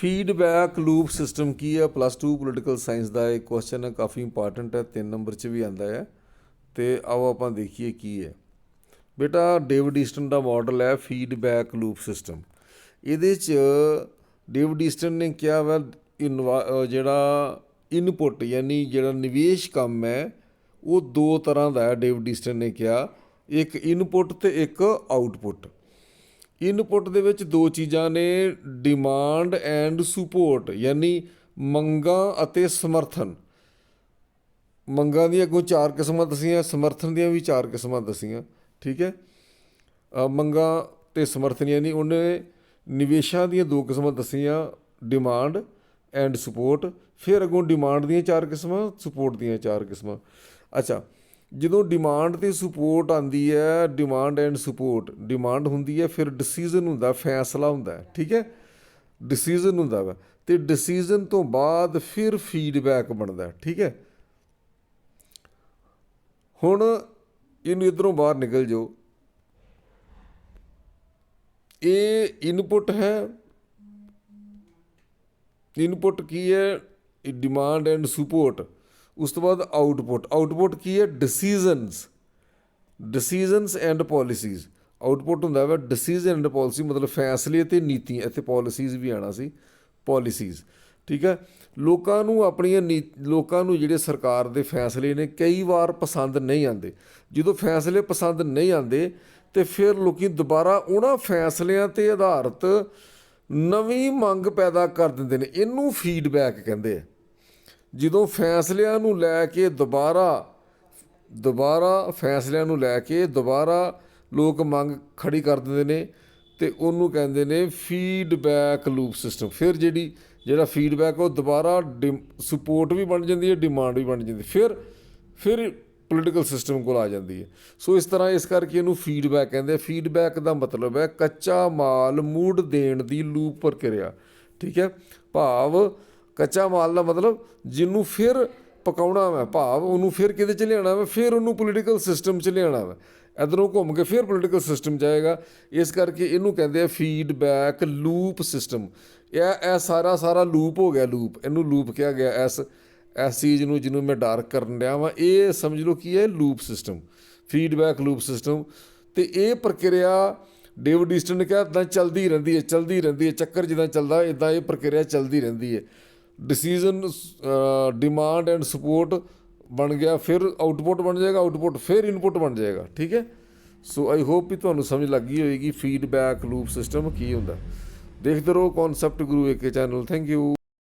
Feedback loop system ਕੀ ਹੈ? Plus 2 political science ਦਾ ਇਹ question ਹੈ, ਕਾਫੀ ਇੰਪੋਰਟੈਂਟ ਹੈ 3 ਨੰਬਰ 'ਚ ਵੀ ਆਂਦਾ ਹੈ। ਤੇ ਆਓ ਆਪਾਂ ਦੇਖੀਏ ਕੀ ਹੈ। ਬੇਟਾ ਡੇਵਿਡ ਈਸਟਨ ਦਾ ਮਾਡਲ ਹੈ ਫੀਡਬੈਕ ਲੂਪ ਸਿਸਟਮ। ਇਹਦੇ 'ਚ ਡੇਵਿਡ ਈਸਟਨ ਨੇ ਕਿਹਾ ਵਾ ਇਨਵਾ- ਜਿਹੜਾ ਇਨਪੁੱਟ ਯਾਨੀ ਜਿਹੜਾ ਨਿਵੇਸ਼ ਕੰਮ ਹੈ, ਉਹ ਦੋ ਤਰ੍ਹਾਂ ਦਾ ਹੈ ਡੇਵਿਡ ਈਸਟਨ ਨੇ ਕਿਹਾ। ਇੱਕ ਇਨਪੁੱਟ ਤੇ ਇੱਕ ਆਊਟਪੁੱਟ ਇਨਪੁੱਟ ਦੇ ਵਿੱਚ ਦੋ ਚੀਜ਼ਾਂ ਨੇ ਡਿਮਾਂਡ ਐਂਡ ਸਪੋਰਟ ਯਾਨੀ ਮੰਗਾਂ ਅਤੇ ਸਮਰਥਨ। ਮੰਗਾਂ ਦੀਆਂ ਅੱਗੋਂ ਚਾਰ ਕਿਸਮਾਂ ਦਸੀਆਂ, ਸਮਰਥਨ ਦੀਆਂ ਵੀ ਚਾਰ ਕਿਸਮਾਂ ਦਸੀਆਂ, ਠੀਕ ਹੈ? ਮੰਗਾਂ ਤੇ ਸਮਰਥਨ, ਯਾਨੀ ਉਹਨੇ ਨਿਵੇਸ਼ਾਂ ਦੀਆਂ ਦੋ ਕਿਸਮਾਂ ਦਸੀਆਂ ਡਿਮਾਂਡ ਐਂਡ ਸਪੋਰਟ ਫਿਰ ਅੱਗੋਂ ਡਿਮਾਂਡ ਦੀਆਂ ਚਾਰ ਕਿਸਮਾਂ ਸਪੋਰਟ ਦੀਆਂ ਚਾਰ ਕਿਸਮਾਂ। ਅੱਛਾ ਜਦੋਂ ਡਿਮਾਂਡ ਤੇ ਸਪੋਰਟ ਆਂਦੀ ਹੈ ਡਿਮਾਂਡ ਐਂਡ ਸਪੋਰਟ ਡਿਮਾਂਡ ਹੁੰਦੀ ਹੈ, ਫਿਰ ਡਿਸੀਜਨ ਹੁੰਦਾ, ਫੈਸਲਾ ਹੁੰਦਾ ਠੀਕ ਹੈ? ਡਿਸੀਜਨ ਹੁੰਦਾ ਵਾ। ਤੇ ਡਿਸੀਜਨ ਤੋਂ ਬਾਅਦ ਫਿਰ ਫੀਡਬੈਕ ਬਣਦਾ ਠੀਕ ਹੈ? ਹੁਣ ਇਹਨੂੰ ਇਧਰੋਂ ਬਾਹਰ ਨਿਕਲ ਜਾਓ। ਇਹ ਇਨਪੁੱਟ ਹੈ। ਇਨਪੁੱਟ ਕੀ ਹੈ? ਡਿਮਾਂਡ ਐਂਡ ਸਪੋਰਟ ਉਸ ਤੋਂ ਬਾਅਦ ਆਊਟਪੁੱਟ ਆਊਟਪੁੱਟ ਕੀ ਹੈ? Decisions decisions and policies output ਹੁੰਦਾ ਵਾ ਡਿਸੀਜਨ ਐਂਡ ਪਾਲਿਸੀ ਮਤਲਬ ਫੈਸਲੇ ਤੇ ਨੀਤੀਆਂ, ਇੱਥੇ ਪਾਲਿਸੀਜ਼ ਵੀ ਆਣਾ ਸੀ ਪਾਲਿਸੀਜ਼ ਠੀਕ ਹੈ? ਲੋਕਾਂ ਨੂੰ ਆਪਣੀਆਂ ਨੀ- ਲੋਕਾਂ ਨੂੰ ਜਿਹੜੇ ਸਰਕਾਰ ਦੇ ਫੈਸਲੇ ਨੇ ਕਈ ਵਾਰ ਪਸੰਦ ਨਹੀਂ ਆਉਂਦੇ। ਜਦੋਂ ਫੈਸਲੇ ਪਸੰਦ ਨਹੀਂ ਆਉਂਦੇ, ਤੇ ਫਿਰ ਲੋਕੀ ਦੁਬਾਰਾ ਉਹਨਾਂ ਫੈਸਲਿਆਂ ਤੇ ਆਧਾਰਿਤ ਨਵੀਂ ਮੰਗ ਪੈਦਾ ਕਰ ਦਿੰਦੇ ਨੇ। ਇਹਨੂੰ ਫੀਡਬੈਕ ਕਹਿੰਦੇ ਆ। ਜਦੋਂ ਫੈਸਲਿਆਂ ਨੂੰ ਲੈ ਕੇ ਦੁਬਾਰਾ ਦੁਬਾਰਾ ਫੈਸਲਿਆਂ ਨੂੰ ਲੈ ਕੇ ਦੁਬਾਰਾ ਲੋਕ ਮੰਗ ਖੜੀ ਕਰ ਦਿੰਦੇ ਨੇ ਤੇ ਉਹਨੂੰ ਕਹਿੰਦੇ ਨੇ ਫੀਡਬੈਕ ਲੂਪ ਸਿਸਟਮ ਫਿਰ ਜਿਹੜੀ, ਜਿਹੜਾ ਫੀਡਬੈਕ ਉਹ ਦੁਬਾਰਾ ਸਪੋਰਟ ਵੀ ਬਣ ਜਾਂਦੀ ਹੈ ਡਿਮਾਂਡ ਵੀ ਬਣ ਜਾਂਦੀ ਫਿਰ ਫਿਰ ਪੋਲੀਟੀਕਲ ਸਿਸਟਮ ਕੋਲ ਆ ਜਾਂਦੀ ਹੈ। ਸੋ ਇਸ ਤਰ੍ਹਾਂ ਇਸ ਕਰਕੇ ਇਹਨੂੰ ਫੀਡਬੈਕ ਕਹਿੰਦੇ ਆ। ਫੀਡਬੈਕ ਦਾ ਮਤਲਬ ਹੈ ਕੱਚਾ ਮਾਲ ਮੂਡ ਦੇਣ ਦੀ ਲੂਪ ਪ੍ਰਕਿਰਿਆ। ਠੀਕ ਹੈ? ਭਾਵ ਕੱਚਾ ਮਾਲ ਦਾ ਮਤਲਬ ਜਿਹਨੂੰ ਫਿਰ ਪਕਾਉਣਾ ਵਾ ਭਾਵ ਉਹਨੂੰ ਫਿਰ ਕਿਤੇ ਚ ਲਿਆਉਣਾ ਵਾ? ਫਿਰ ਉਹਨੂੰ ਪੋਲੀਟੀਕਲ ਸਿਸਟਮ ਚ ਲਿਆਉਣਾ ਵਾ। ਇਧਰੋਂ ਘੁੰਮ ਕੇ ਫਿਰ ਪੋਲੀਟੀਕਲ ਸਿਸਟਮ ਜਾਏਗਾ ਇਸ ਕਰਕੇ ਇਹਨੂੰ ਕਹਿੰਦੇ ਆ ਫੀਡਬੈਕ ਲੂਪ ਸਿਸਟਮ ਇਹ ਇਹ ਸਾਰਾ ਸਾਰਾ ਲੂਪ ਹੋ ਗਿਆ ਲੂਪ ਇਹਨੂੰ ਲੂਪ ਕਿਹਾ ਗਿਆ ਇਸ ਇਸ ਚੀਜ਼ ਨੂੰ ਜਿਹਨੂੰ ਮੈਂ ਡਾਰਕ ਕਰਨ ਡਿਆ ਵਾਂ। ਇਹ ਸਮਝ ਲਓ ਕੀ ਹੈ loop system feedback loop system ਤੇ ਇਹ ਪ੍ਰਕਿਰਿਆ ਡੇਵਿਡ ਈਸਟਨ ਨੇ ਕਿਹਾ ਇਦਾਂ ਚੱਲਦੀ ਰਹਿੰਦੀ ਹੈ, ਚੱਲਦੀ ਰਹਿੰਦੀ ਹੈ। ਚੱਕਰ ਜਿੱਦਾਂ ਚੱਲਦਾ ਇਦਾਂ ਇਹ ਪ੍ਰਕਿਰਿਆ ਚੱਲਦੀ ਰਹਿੰਦੀ ਹੈ। ਡਿਸੀਜਨ ਡਿਮਾਂਡ ਐਂਡ ਸਪੋਰਟ ਬਣ ਗਿਆ, ਫਿਰ ਆਊਟਪੁੱਟ ਬਣ ਜਾਏਗਾ ਆਊਟਪੁੱਟ ਫਿਰ ਇਨਪੁੱਟ ਬਣ ਜਾਏਗਾ, ਠੀਕ ਹੈ? ਸੋ ਆਈ ਹੋਪ ਵੀ ਤੁਹਾਨੂੰ ਸਮਝ ਲੱਗ ਗਈ ਹੋਏਗੀ ਫੀਡਬੈਕ ਲੂਪ ਸਿਸਟਮ ਕੀ ਹੁੰਦਾ। ਦੇਖਦੇ ਰਹੋ concept Guru AK channel thank you